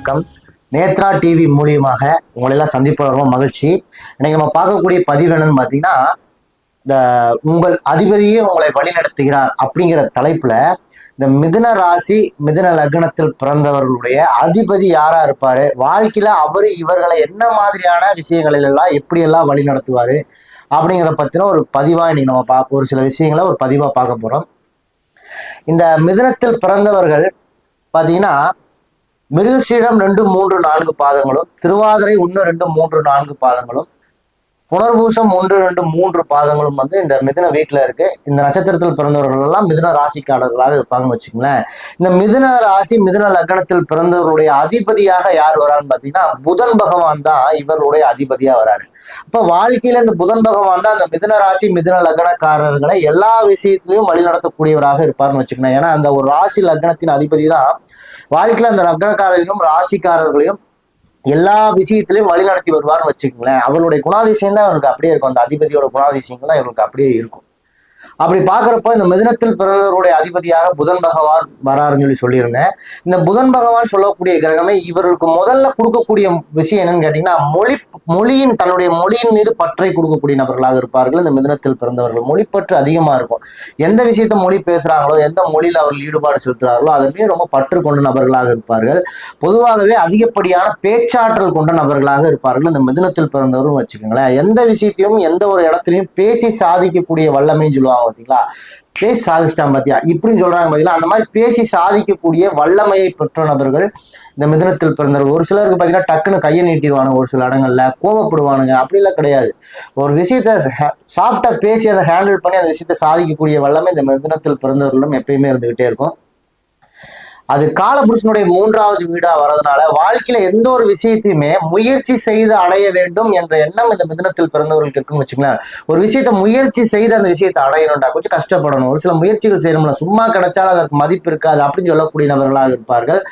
வணக்கம். நேத்ரா டிவி மூலியமாக உங்களை எல்லாம் சந்திப்பது ரொம்ப மகிழ்ச்சி. இன்னைக்கு நம்ம பார்க்கக்கூடிய பதிவு என்னன்னு பார்த்தீங்கன்னா இந்த உங்கள் அதிபதியே உங்களை வழிநடத்துகிறார் அப்படிங்கிற தலைப்புல இந்த மிதுன ராசி மிதுன லக்னத்தில் பிறந்தவர்களுடைய அதிபதி யாரா இருப்பாரு? வாழ்க்கையில அவரு இவர்களை என்ன மாதிரியான விஷயங்களில் எல்லாம் எப்படி எல்லாம் வழி நடத்துவாரு அப்படிங்கிற பத்தின ஒரு பதிவா இன்னைக்கு நம்ம பா ஒரு சில விஷயங்களை ஒரு பதிவா பார்க்க போறோம். இந்த மிதுனத்தில் பிறந்தவர்கள் பார்த்தீங்கன்னா மிருகசீடம் ரெண்டு மூன்று நான்கு பாதங்களும் திருவாதிரை ஒன்று ரெண்டு மூன்று நான்கு பாதங்களும் புனர்பூசம் ஒன்று ரெண்டு மூன்று பாதங்களும் வந்து இந்த மிதுன வீட்டில் இருக்கு. இந்த நட்சத்திரத்தில் பிறந்தவர்கள் எல்லாம் மிதுன ராசிக்காரர்களாக இருப்பாங்கன்னு வச்சுங்களேன் இந்த மிதுன ராசி மிதுன லக்னத்தில் பிறந்தவருடைய அதிபதியாக யார் வரான்னு பார்த்தீங்கன்னா புதன் பகவான் தான் இவருடைய அதிபதியா வராரு. அப்ப வாழ்க்கையில இந்த புதன் பகவான் தான் அந்த மிதுன ராசி மிதுன லக்னக்காரர்களை எல்லா விஷயத்திலையும் வழிநடத்தக்கூடியவராக இருப்பார்னு வச்சுக்கணும் ஏன்னா அந்த ஒரு ராசி லக்னத்தின் அதிபதி தான் வாழ்க்கையில் அந்த லக்னக்காரர்களையும் ராசிக்காரர்களையும் எல்லா விஷயத்திலையும் வழி நடத்தி வருவார்னு வச்சுக்கோங்களேன். அவருடைய குணாதிசயம் தான் அவனுக்கு அப்படியே இருக்கும். அந்த அதிபதியோட குணாதிசயங்கள் தான் இவருக்கு அப்படியே இருக்கும். அப்படி பார்க்குறப்ப இந்த மிதினத்தில் பிறந்தவருடைய அதிபதியாக புதன் பகவான் வராருன்னு சொல்லி சொல்லியிருந்தேன். இந்த புதன் பகவான் சொல்லக்கூடிய கிரகமே இவருக்கு முதல்ல கொடுக்கக்கூடிய விஷயம் என்னன்னு கேட்டீங்கன்னா மொழி மொழியின் தன்னுடைய மொழியின் மீது பற்றை கொடுக்கக்கூடிய நபர்களாக இருப்பார்கள். இந்த மிதினத்தில் பிறந்தவர்கள் மொழிப்பற்று அதிகமா இருக்கும். எந்த விஷயத்த மொழி பேசுறாங்களோ எந்த மொழியில் அவர்கள் ஈடுபாடு செலுத்துறாங்களோ அதன் ரொம்ப பற்று கொண்ட நபர்களாக இருப்பார்கள். பொதுவாகவே அதிகப்படியான பேச்சாற்றல் கொண்ட நபர்களாக இருப்பார்கள். இந்த மிதினத்தில் பிறந்தவரும் வச்சுக்கோங்களேன். எந்த விஷயத்தையும் எந்த ஒரு இடத்துலையும் பேசி சாதிக்கக்கூடிய வல்லமைன்னு சொல்லுவாங்க. பார்த்தீங்களா பேசி சாதிச்சிட்டான் பாத்தியா? இப்படின்னு சொல்றாங்க பார்த்தீங்களா அந்த மாதிரி பேசி சாதிக்கக்கூடிய வல்லமையை பெற்ற நபர்கள் இந்த மிதனத்தில் பிறந்தவர் ஒரு சிலருக்கு பார்த்தீங்கன்னா டக்குன்னு கையை நீட்டிடுவானுங்க ஒரு சில இடங்கள்ல கோவப்படுவானுங்க. அப்படிலாம் கிடையாது. ஒரு விஷயத்த சாஃப்டாக பேசி அதை ஹேண்டில் பண்ணி அந்த விஷயத்தை சாதிக்கக்கூடிய வல்லமை இந்த மிதுனத்தில் பிறந்தவர்களும் எப்பயுமே இருந்துகிட்டே இருக்கும். அது காலபுருஷனுடைய மூன்றாவது வீடா வர்றதுனால வாழ்க்கையில எந்த ஒரு விஷயத்தையுமே முயற்சி செய்து அடைய வேண்டும் என்ற எண்ணம் இந்த மிதனத்தில் பிறந்தவர்களுக்கு இருக்குன்னு வச்சுங்களேன் ஒரு விஷயத்த முயற்சி செய்து அந்த விஷயத்தை அடையணும்டா கொஞ்சம் கஷ்டப்படணும். ஒரு சில முயற்சிகள் செய்யணும்ல சும்மா கிடைச்சாலும் அதற்கு மதிப்பு இருக்காது அப்படின்னு சொல்லக்கூடிய நபர்களாக இருப்பார்கள்.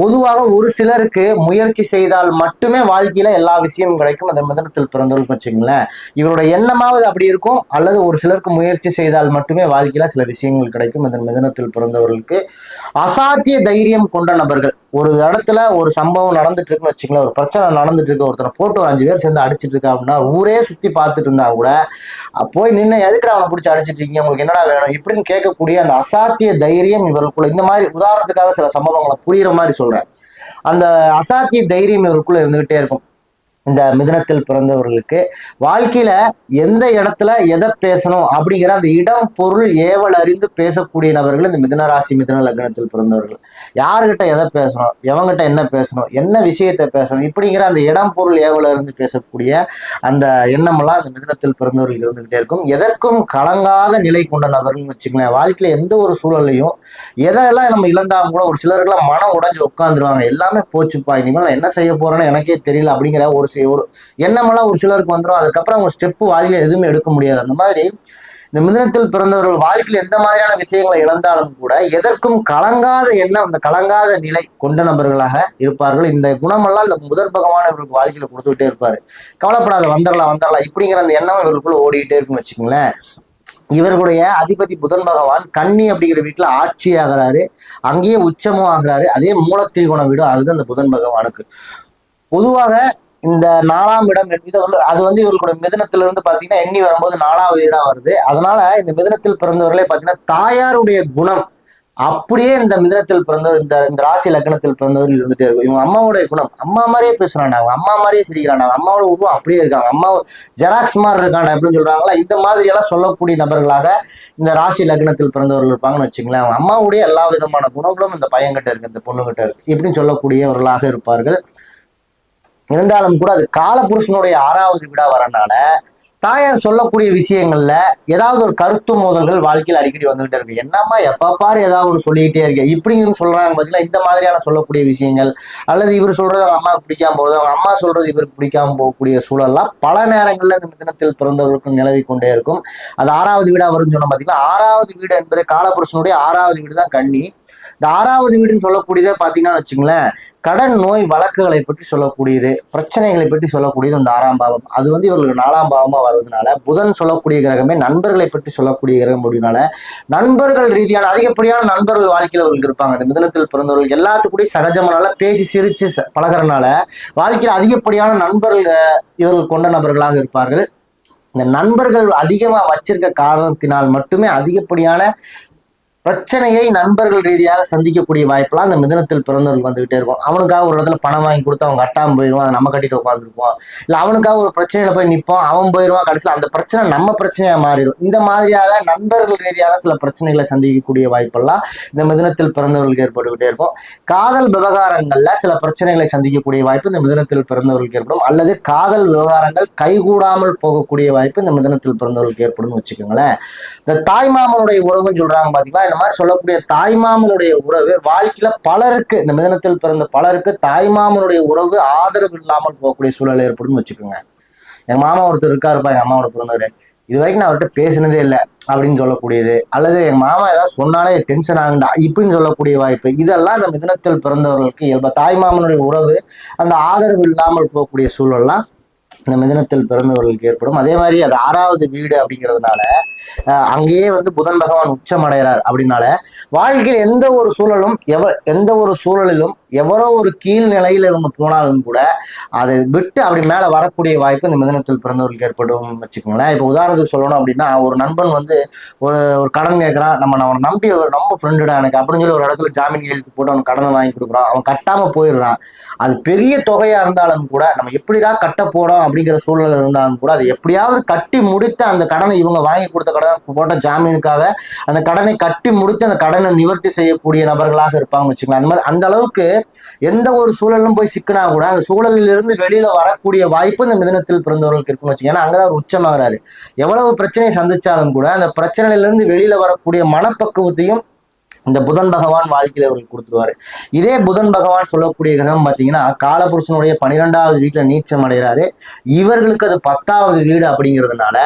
பொதுவாக ஒரு சிலருக்கு முயற்சி செய்தால் மட்டுமே வாழ்க்கையில எல்லா விஷயமும் கிடைக்கும். அந்த மிதனத்தில் பிறந்தவர்கள் வச்சுங்களேன் இவரோட எண்ணமாவது அப்படி இருக்கும். அல்லது ஒரு சிலருக்கு முயற்சி செய்தால் மட்டுமே வாழ்க்கையில சில விஷயங்கள் கிடைக்கும். அந்த மிதனத்தில் பிறந்தவர்களுக்கு அசாத்திய தைரியம் கொண்ட நபர்கள். ஒரு இடத்துல ஒரு சம்பவம் நடந்துட்டு இருக்குன்னு வச்சுங்களேன் ஒரு பிரச்சனை நடந்துட்டு இருக்கு ஒருத்தனை போட்டு ஒரு அஞ்சு பேர் சேர்ந்து அடிச்சிட்டு இருக்கா அப்படின்னா ஊரே சுத்தி பார்த்துட்டு இருந்தா கூட போய் நின்று எதுக்குடா அவனை பிடிச்சி அடிச்சிட்டு இருக்கீங்க உங்களுக்கு என்னடா வேணும்? இப்படின்னு கேட்கக்கூடிய அந்த அசாத்திய தைரியம் இவருக்குள்ள இந்த மாதிரி உதாரணத்துக்காக சில சம்பவங்களை புரியுற மாதிரி சொல்றேன். அந்த அசாத்திய தைரியம் இவருக்குள்ள இருந்துகிட்டே இருக்கும். இந்த மிதனத்தில் பிறந்தவர்களுக்கு வாழ்க்கையில எந்த இடத்துல எதை பேசணும் அப்படிங்கிற அந்த இடம் பொருள் ஏவல் அறிந்து பேசக்கூடிய நபர்கள் இந்த மிதன ராசி மிதன லக்னத்தில் பிறந்தவர்கள். யாருகிட்ட எதை பேசணும் எவங்கிட்ட என்ன பேசணும் என்ன விஷயத்தை பேசணும் இப்படிங்கிற அந்த இடம் பொருள் ஏவல் அறிந்து பேசக்கூடிய அந்த எண்ணமெல்லாம் அந்த மிதனத்தில் பிறந்தவர்கள் இருந்துகிட்டே இருக்கும். எதற்கும் கலங்காத நிலை கொண்ட நபர்கள் வச்சுங்களேன் வாழ்க்கையில எந்த ஒரு சூழலையும் எதெல்லாம் நம்ம இழந்தாலும் கூட ஒரு சிலருக்குலாம் மனம் உடைஞ்சு உட்காந்துருவாங்க எல்லாமே போச்சுப்பா இனிமேல் நான் என்ன செய்ய போறேன்னு எனக்கே தெரியல அப்படிங்கிற ஒரு சி- ஒரு எண்ணமெல்லாம் ஒரு சிலருக்கு வந்துடும் அதுக்கப்புறம் அவங்க ஸ்டெப்பு வாழ்க்கையில் எதுவுமே எடுக்க முடியாது. அந்த மாதிரி இந்த மிதனத்தில் பிறந்தவர்கள் வாழ்க்கையில் எந்த மாதிரியான விஷயங்களை இழந்தாலும் கூட எதற்கும் கலங்காத எண்ணம் அந்த கலங்காத நிலை கொண்ட நபர்களாக இருப்பார்கள். இந்த குணமெல்லாம் இந்த முதற் பகவான் இவர்களுக்கு வாழ்க்கையில கொடுத்துக்கிட்டே இருப்பாரு. கவலைப்படாத வந்துடலாம் வந்துடலாம் இப்படிங்கிற அந்த எண்ணம் இவர்களுக்குள்ள ஓடிக்கிட்டே இருக்குன்னு வச்சுக்கோங்களேன். இவர்களுடைய அதிபதி புதன் பகவான் கன்னி அப்படிங்கிற வீட்டில் ஆட்சி ஆகிறாரு. அங்கேயே உச்சமும் ஆகிறாரு. அதே மூலத்திரிகோண வீடும் ஆகுது அந்த புதன் பகவானுக்கு. பொதுவாக இந்த நாலாம் இடம் இது அது வந்து இவர்களுடைய மிதனத்துல இருந்து பாத்தீங்கன்னா எண்ணி வரும்போது நாலாவது வீடா வருது. அதனால இந்த மிதனத்தில் பிறந்தவர்களே பாத்தீங்கன்னா தாயாருடைய குணம். அப்படியே இந்த மிதனத்தில் பிறந்தவர் இந்த இந்த ராசி லக்னத்தில் பிறந்தவர் இருந்துட்டே இருக்கும் இவங்க அம்மாவுடைய குணம். அம்மா மாதிரியே பேசுறாங்க. அவங்க அம்மா மாதிரியே சிரிக்கிறாங்க. அம்மாவோட உருவம் அப்படியே இருக்காங்க. அம்மா ஜெராக்ஸ் மாதிரி இருக்காங்க அப்படின்னு சொல்றாங்களா? இந்த மாதிரி எல்லாம் சொல்லக்கூடிய நபர்களாக இந்த ராசி லக்னத்தில் பிறந்தவர்கள் இருப்பாங்கன்னு வச்சுங்களேன் அவங்க அம்மாவுடைய எல்லா விதமான குணங்களும் இந்த பையன்கிட்ட இருக்கு இந்த பொண்ணுகிட்ட இருக்கு. இப்படின்னு சொல்லக்கூடியவர்களாக இருப்பார்கள். இருந்தாலும் கூட அது காலபுருஷனுடைய ஆறாவது விடா வரனால தாயார் சொல்லக்கூடிய விஷயங்கள்ல ஏதாவது ஒரு கருத்து மோதல்கள் வாழ்க்கையில் அடிக்கடி வந்துகிட்டே இருக்கு. என்னம்மா எப்ப பாரு ஏதாவது ஒன்று சொல்லிக்கிட்டே இருக்கு? இப்படின்னு சொல்றாங்க பார்த்தீங்கன்னா இந்த மாதிரியான சொல்லக்கூடிய விஷயங்கள் அல்லது இவர் சொல்றது அவங்க அம்மாவுக்கு பிடிக்காம போகுது அவங்க அம்மா சொல்றது இவருக்கு பிடிக்காம போகக்கூடிய சூழல்லாம் பல நேரங்களில் இந்த தினத்தில் பிறந்தவர்களுக்கும் நிலவி கொண்டே இருக்கும். அது ஆறாவது வீடா வரும்னு சொன்ன பார்த்தீங்கன்னா ஆறாவது வீடு என்பது காலபுருஷனுடைய ஆறாவது வீடு தான் கண்ணி இந்த ஆறாவது வீடுன்னு சொல்லக்கூடியதே பார்த்தீங்கன்னா வச்சுங்களேன் கடன் நோய் வழக்குகளை பற்றி சொல்லக்கூடியது பிரச்சனைகளை பற்றி சொல்லக்கூடியது அந்த ஆறாம் பாவம். அது வந்து இவர்களுக்கு நாலாம் பாவமாக வர்றதுனால புதன் சொல்லக்கூடிய கிரகமே நண்பர்களை பற்றி சொல்லக்கூடிய கிரகம் அப்படின்னால நண்பர்கள் ரீதியான அதிகப்படியான நண்பர்கள் வாழ்க்கையில் அவர்களுக்கு இருப்பாங்க. இந்த மிதனத்தில் பிறந்தவர்கள் எல்லாத்துக்கூடயும் சகஜமானால பேசி சிரிச்சு பழகிறனால பழகுறதுனால வாழ்க்கையில் அதிகப்படியான நண்பர்கள் இவர்கள் கொண்ட நபர்களாக இருப்பார்கள். இந்த நண்பர்கள் அதிகமா வச்சிருக்க காரணத்தினால் மட்டுமே அதிகப்படியான பிரச்சனையை நண்பர்கள் ரீதியாக சந்திக்கக்கூடிய வாய்ப்பெல்லாம் அந்த மிதனத்தில் பிறந்தவர்கள் வந்துகிட்டே இருக்கும். அவனுக்காக ஒரு இடத்துல பணம் வாங்கி கொடுத்து அவன் கட்டாமல் போயிடுவான் அதை நம்ம கட்டிட்டு உட்காந்துருப்போம் இல்ல அவனுக்காக ஒரு பிரச்சனையில போய் நிற்போம் அவன் போயிடுவான் கடைசியில் அந்த பிரச்சனை நம்ம பிரச்சனையாக மாறிடும். இந்த மாதிரியாக நண்பர்கள் ரீதியான சில பிரச்சனைகளை சந்திக்கக்கூடிய வாய்ப்பெல்லாம் இந்த மிதனத்தில் பிறந்தவர்களுக்கு ஏற்பட்டுக்கிட்டே இருக்கும். காதல் விவகாரங்கள்ல சில பிரச்சனைகளை சந்திக்கக்கூடிய வாய்ப்பு இந்த மிதனத்தில் பிறந்தவர்களுக்கு ஏற்படும். அல்லது காதல் விவகாரங்கள் கைகூடாமல் போகக்கூடிய வாய்ப்பு இந்த மிதனத்தில் பிறந்தவர்களுக்கு ஏற்படும் வச்சுக்கோங்களேன். இந்த தாய்மாமனுடைய உறவுன்னு சொல்றாங்க பாத்தீங்கன்னா மாதிரி சொல்லக்கூடிய தாய்மாமனுடைய உறவு வாழ்க்கையில பலருக்கு இந்த மிதனத்தில் பிறந்த பலருக்கு தாய்மாமனுடைய உறவு ஆதரவு இல்லாமல் போகக்கூடிய சூழல் ஏற்படும் வச்சுக்கோங்க. எங்க மாமா ஒருத்தர் இருக்காருப்பா எங்க அம்மாவோட பிறந்தவர். இது வரைக்கும் நான் அவர்கிட்ட பேசினதே இல்லை அப்படின்னு சொல்லக்கூடியது. அல்லது எங்க மாமா ஏதாவது சொன்னாலே டென்ஷன் ஆகுண்டா இப்படின்னு சொல்லக்கூடிய வாய்ப்பு. இதெல்லாம் இந்த மிதனத்தில் பிறந்தவர்களுக்கு இயல்பா தாய்மாமனுடைய உறவு அந்த ஆதரவு இல்லாமல் போகக்கூடிய சூழல்லாம் இந்த மிதனத்தில் பிறந்தவர்களுக்கு ஏற்படும். அதே மாதிரி அது ஆறாவது வீடு அப்படிங்கிறதுனால அஹ், அங்கேயே வந்து புதன் பகவான் உச்சம் அடைகிறார் அப்படின்னால வாழ்க்கையில் எந்த ஒரு சூழலும் எவ எந்த ஒரு சூழலிலும் எவரோ ஒரு கீழ் நிலையில் இவங்க போனாலும் கூட அதை விட்டு அப்படி மேலே வரக்கூடிய வாய்ப்பு இந்த மிதனத்தில் பிறந்தவர்களுக்கு ஏற்படும் வச்சுக்கோங்களேன். இப்போ உதாரணத்துக்கு சொல்லணும் அப்படின்னா ஒரு நண்பன் வந்து ஒரு ஒரு கடன் கேட்குறான் நம்ம அவனை நம்பி ஒரு நம்ம ஃப்ரெண்டுடா எனக்கு அப்படின்னு சொல்லி ஒரு இடத்துல ஜாமீன் எழுதி போட்டு அவன் கடனை வாங்கி கொடுக்குறான். அவன் கட்டாமல் போயிடுறான். அது பெரிய தொகையாக இருந்தாலும் கூட நம்ம எப்படிடா கட்ட போகிறோம் அப்படிங்கிற சூழல் இருந்தாலும் கூட அதை எப்படியாவது கட்டி முடித்து அந்த கடனை இவங்க வாங்கி கொடுத்த கடன் போட்ட ஜாமீனுக்காக அந்த கடனை கட்டி முடித்து அந்த கடனை நிவர்த்தி செய்யக்கூடிய நபர்களாக இருப்பாங்க வச்சுக்கலாம் அந்த மாதிரி அந்த அளவுக்கு எந்த ஒரு சூழலும் போய் சிக்கினா கூட அந்த சூழலில் இருந்து வெளியில வரக்கூடிய வாய்ப்பு இந்த மிதனத்தில் பிறந்தவர்களுக்கு இருக்குன்னு வச்சுக்கோங்க. ஏன்னா அங்கதான் அவர் உச்சமாகறாரு. எவ்வளவு பிரச்சனையை சந்திச்சாலும் கூட அந்த பிரச்சனையிலிருந்து வெளியில வரக்கூடிய மனப்பக்குவத்தையும் இந்த புதன் பகவான் வாழ்க்கையில் அவர்கள் கொடுத்துருவாரு. இதே புதன் பகவான் சொல்லக்கூடிய கிரகம் பார்த்தீங்கன்னா காலபுருஷனுடைய பன்னிரெண்டாவது வீட்டில் நீச்சம் அடைகிறாரு. இவர்களுக்கு அது பத்தாவது வீடு அப்படிங்கிறதுனால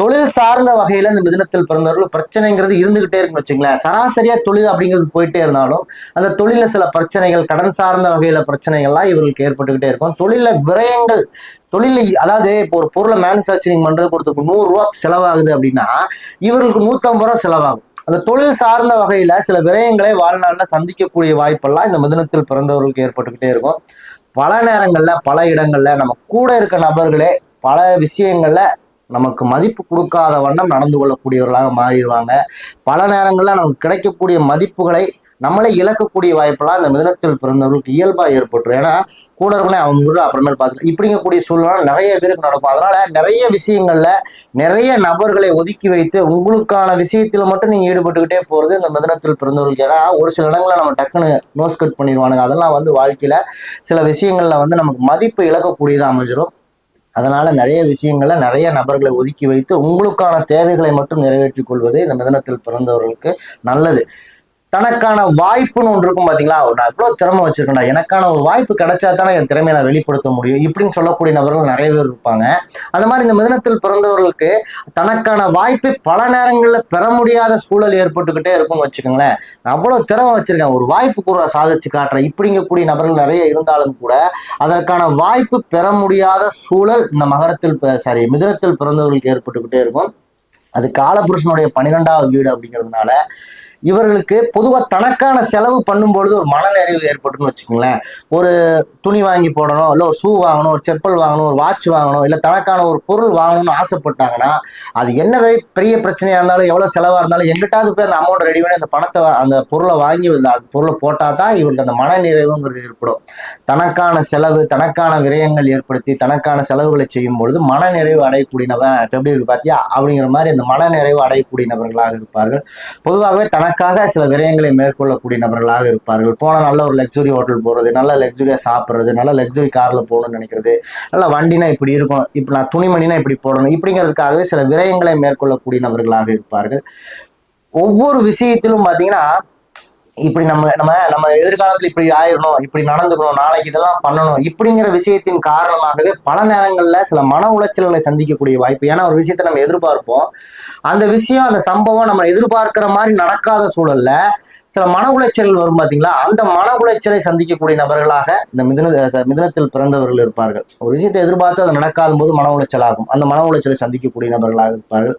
தொழில் சார்ந்த வகையில இந்த மிதனத்தில் பிறந்தவர்கள் பிரச்சனைங்கிறது இருந்துகிட்டே இருக்குன்னு வச்சுங்களேன் சராசரியா தொழில் அப்படிங்கிறது போயிட்டே இருந்தாலும் அந்த தொழில சில பிரச்சனைகள் கடன் சார்ந்த வகையில பிரச்சனைகள்லாம் இவர்களுக்கு ஏற்பட்டுக்கிட்டே இருக்கும். தொழில விரயங்கள் தொழில் அதாவது இப்போ ஒரு பொருளை மேனுஃபேக்சரிங் பண்றதுக்கு ஒருத்தருக்கு நூறு ரூபா செலவாகுது அப்படின்னா இவர்களுக்கு நூத்தம்பது ரூபா செலவாகும். அந்த தொழில் சார்ந்த வகையில சில விரயங்களை வாழ்நாளில் சந்திக்கக்கூடிய வாய்ப்பெல்லாம் இந்த மிதனத்தில் பிறந்தவர்களுக்கு ஏற்பட்டுக்கிட்டே இருக்கும். பல நேரங்கள்ல பல இடங்கள்ல நம்ம கூட இருக்க நபர்களே பல விஷயங்கள்ல நமக்கு மதிப்பு கொடுக்காத வண்ணம் நடந்து கொள்ளக்கூடியவர்களாக மாறிடுவாங்க. பல நேரங்களில் நமக்கு கிடைக்கக்கூடிய மதிப்புகளை நம்மளே இழக்கக்கூடிய வாய்ப்பெல்லாம் இந்த மிதனத்தில் பிறந்தவர்களுக்கு இயல்பாக ஏற்பட்டுரும். ஏன்னா கூட இருக்கனே அவன் முழு அப்புறமேல் பார்த்துக்கலாம். இப்படிங்கக்கூடிய சூழ்நிலை நிறைய பேருக்கு நடக்கும். அதனால நிறைய விஷயங்கள்ல நிறைய நபர்களை ஒதுக்கி வைத்து உங்களுக்கான விஷயத்தில் மட்டும் நீங்கள் ஈடுபட்டுக்கிட்டே போகிறது இந்த மிதனத்தில் பிறந்தவர்களுக்கு. ஏன்னா ஒரு சில இடங்களில் நம்ம டக்குன்னு நோஸ் கட் பண்ணிடுவானுங்க. அதெல்லாம் வந்து வாழ்க்கையில் சில விஷயங்களில் வந்து நமக்கு மதிப்பு இழக்கக்கூடியதாக அமைஞ்சிடும் அதனால நிறைய விஷயங்களை நிறைய நபர்களை ஒதுக்கி வைத்து உங்களுக்கான தேவைகளை மட்டும் நிறைவேற்றிக் கொள்வது இந்த மிதனத்தில் பிறந்தவர்களுக்கு நல்லது. தனக்கான வாய்ப்புன்னு ஒன்று இருக்கும் பார்த்தீங்களா நான் எவ்வளவு திறமை வச்சிருக்கேன்டா. எனக்கான ஒரு வாய்ப்பு கிடைச்சா தானே என் திறமையை நான் வெளிப்படுத்த முடியும். இப்படின்னு சொல்லக்கூடிய நபர்கள் நிறைய பேர் இருப்பாங்க. அந்த மாதிரி இந்த மிதனத்தில் பிறந்தவர்களுக்கு தனக்கான வாய்ப்பை பல நேரங்களில் பெற முடியாத சூழல் ஏற்பட்டுக்கிட்டே இருக்கும்னு வச்சுக்கோங்களேன். நான் அவ்வளவு திறமை வச்சிருக்கேன். ஒரு வாய்ப்பு கூட சாதிச்சு காட்டுறேன். இப்படிங்கக்கூடிய நபர்கள் நிறைய இருந்தாலும் கூட அதற்கான வாய்ப்பு பெற முடியாத சூழல் இந்த மகரத்தில் சாரி மிதனத்தில் பிறந்தவர்களுக்கு ஏற்பட்டுக்கிட்டே இருக்கும். அது காலபுருஷனுடைய பன்னிரெண்டாவது வீடு அப்படிங்கிறதுனால இவர்களுக்கு பொதுவாக தனக்கான செலவு பண்ணும்பொழுது ஒரு மனநிறைவு ஏற்பட்டுன்னு வச்சுக்கோங்களேன். ஒரு துணி வாங்கி போடணும் இல்லை ஒரு ஷூ வாங்கணும் ஒரு செப்பல் வாங்கணும் ஒரு வாட்ச் வாங்கணும் இல்லை தனக்கான ஒரு பொருள் வாங்கணும்னு ஆசைப்பட்டாங்கன்னா அது என்ன பெரிய பிரச்சனையாக இருந்தாலும் எவ்வளோ செலவாக இருந்தாலும் எங்கிட்டாவது போய் அந்த அமௌண்ட் ரெடி பண்ணி அந்த பணத்தை அந்த பொருளை வாங்கி அந்த பொருளை போட்டால் தான் இவருக்கு அந்த மனநிறைவுங்கிறது ஏற்படும். தனக்கான செலவு தனக்கான விரயங்கள் ஏற்படுத்தி தனக்கான செலவுகளை செய்யும் பொழுது மனநிறைவு அடையக்கூடியவன் எப்படி இருக்கு பார்த்தியா அப்படிங்கிற மாதிரி அந்த மனநிறைவு அடையக்கூடிய நபர்களாக இருப்பார்கள். பொதுவாகவே தனக்காக சில விரயங்களை மேற்கொள்ளக்கூடிய நபர்களாக இருப்பார்கள். போன நல்ல ஒரு லக்ஸுரி ஹோட்டல் போறது நல்ல லக்ஸுரியா சாப்பிடுறது நல்ல லக்ஸுரி கார்ல போகணும்னு நினைக்கிறது நல்ல வண்டினா இப்படி இருக்கும் இப்ப நான் துணிமணினா இப்படி போடணும் இப்படிங்கிறதுக்காகவே சில விரயங்களை மேற்கொள்ளக்கூடிய நபர்களாக இருப்பார்கள். ஒவ்வொரு விஷயத்திலும் பாத்தீங்கன்னா இப்படி நம்ம நம்ம நம்ம எதிர்காலத்துல இப்படி ஆயிரணும் இப்படி நடந்துக்கணும் நாளைக்கு இதெல்லாம் பண்ணணும் இப்படிங்கிற விஷயத்தின் காரணமாகவே பல நேரங்கள்ல சில மன உளைச்சல்களை சந்திக்கக்கூடிய வாய்ப்பு ஏன்னா ஒரு விஷயத்தை நம்ம எதிர்பார்ப்போம். அந்த விஷயம் அந்த சம்பவம் நம்ம எதிர்பார்க்கிற மாதிரி நடக்காத சூழல்ல சில மன உளைச்சல் வரும் பார்த்தீங்களா அந்த மன உளைச்சலை சந்திக்கக்கூடிய நபர்களாக இந்த மிதன மிதனத்தில் பிறந்தவர்கள் இருப்பார்கள். ஒரு விஷயத்தை எதிர்பார்த்து அது நடக்காத போது மன உளைச்சல் ஆகும். அந்த மன உளைச்சலை சந்திக்கக்கூடிய நபர்களாக இருப்பார்கள்.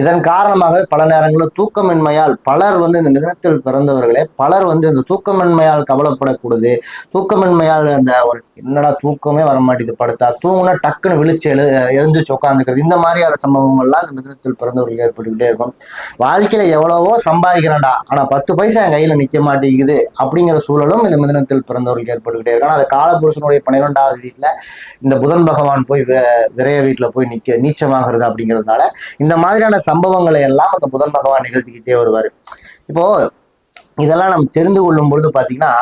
இதன் காரணமாக பல நேரங்களில் தூக்கமின்மையால் பலர் வந்து இந்த மிதனத்தில் பிறந்தவர்களே பலர் வந்து இந்த தூக்கமின்மையால் கவலைப்படக்கூடாது. தூக்கமின்மையால் அந்த ஒரு என்னடா தூக்கமே வர மாட்டேது படுத்தா தூங்குனா டக்குன்னு விழிச்சு எழு எழுந்துச்சு உட்காந்துக்கிறது இந்த மாதிரியான சம்பவங்கள்லாம் இந்த மிதனத்தில் பிறந்தவர்களுக்கு ஏற்பட்டுக்கிட்டே இருக்கும். வாழ்க்கையில எவ்வளவோ சம்பாதிக்கிறேன்டா ஆனா பத்து பைசா தான் கையில நிக்க மாட்டேங்குது அப்படிங்கிற சூழலும் இந்த மிதனத்தில் பிறந்தவர்களுக்கு ஏற்பட்டுக்கிட்டே இருக்கும் ஆனா அது காலபுருஷனுடைய பன்னிரெண்டாவது வீட்டுல இந்த புதன் பகவான் போய் விரைய வீட்டுல போய் நிக்க நீச்சமாகிறது அப்படிங்கிறதுனால இந்த மாதிரியான சம்பவங்களை எல்லாம் அந்த புதன் பகவான் நிகழ்த்திக்கிட்டே வருவாரு. இப்போ இதெல்லாம் நம்ம தெரிந்து கொள்ளும் பொழுது பாத்தீங்கன்னா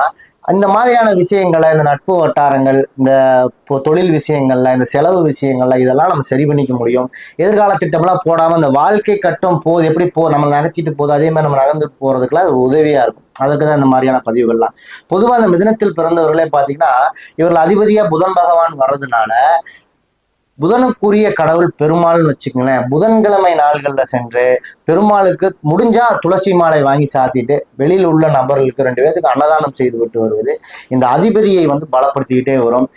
இந்த மாதிரியான விஷயங்களை இந்த நட்பு வட்டாரங்கள் இந்த இப்போ தொழில் விஷயங்கள்ல இந்த செலவு விஷயங்கள்ல இதெல்லாம் நம்ம சரி பண்ணிக்க முடியும். எதிர்கால திட்டம்லாம் போடாம இந்த வாழ்க்கை கட்டம் போகுது எப்படி போ நம்ம நகர்த்திட்டு போகுது அதே மாதிரி நம்ம நகர்ந்து போறதுக்குலாம் அது ஒரு உதவியா இருக்கும். அதற்கு தான் இந்த மாதிரியான பதிவுகள்லாம். பொதுவாக அந்த மிதனத்தில் பிறந்தவர்களே பார்த்தீங்கன்னா இவர்கள் அதிபதியா புதன் பகவான் வர்றதுனால புதனுக்குரிய கடவுள் பெருமாள்னு வச்சுக்கோங்களேன் புதன்கிழமை நாள்கள்ல சென்று பெருமாளுக்கு முடிஞ்சா துளசி மாலை வாங்கி சாத்திட்டு வெளியில் உள்ள நபர்களுக்கு ரெண்டு பேர்த்துக்கு அன்னதானம் செய்து விட்டு வருவது. இந்த அதிபதியை வந்து பலப்படுத்திக்கிட்டே வரும்.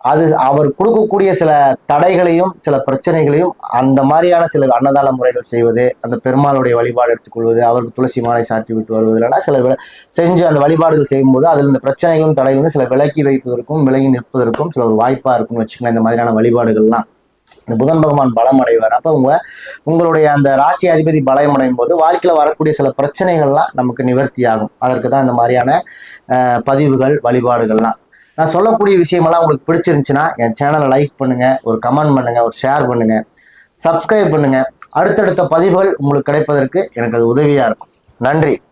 அது அவர் கொடுக்கக்கூடிய சில தடைகளையும் சில பிரச்சனைகளையும் அந்த மாதிரியான சில அன்னதான முறைகள் செய்வது அந்த பெருமாளுடைய வழிபாடு எடுத்துக்கொள்வது அவருக்கு துளசி மாலை சாற்றி விட்டு வருவதெல்லாம் சில செஞ்சு அந்த வழிபாடுகள் செய்யும்போது அதில் இந்த பிரச்சனைகளும் தடைகளும் சில விலக்கி வைப்பதற்கும் விலகி நிற்பதற்கும் சில ஒரு வாய்ப்பாக இருக்கும்னு வச்சுக்கலாம் இந்த மாதிரியான வழிபாடுகள்லாம். இந்த புதன் பகவான் பலம் அடைவார். அப்போ உங்க உங்களுடைய அந்த ராசி அதிபதி பலம் அடையும் போது வாழ்க்கையில் வரக்கூடிய சில பிரச்சனைகள்லாம் நமக்கு நிவர்த்தி ஆகும் அதற்கு தான் இந்த மாதிரியான பதிவுகள் வழிபாடுகள்லாம். நான் சொல்லக்கூடிய விஷயமெல்லாம் உங்களுக்கு பிடிச்சிருந்துச்சுன்னா என் சேனலை லைக் பண்ணுங்கள் ஒரு கமெண்ட் பண்ணுங்கள் ஒரு ஷேர் பண்ணுங்கள் சப்ஸ்கிரைப் பண்ணுங்கள் அடுத்தடுத்த பதிவுகள் உங்களுக்கு கிடைப்பதற்கு எனக்கு அது உதவியாக இருக்கும். நன்றி.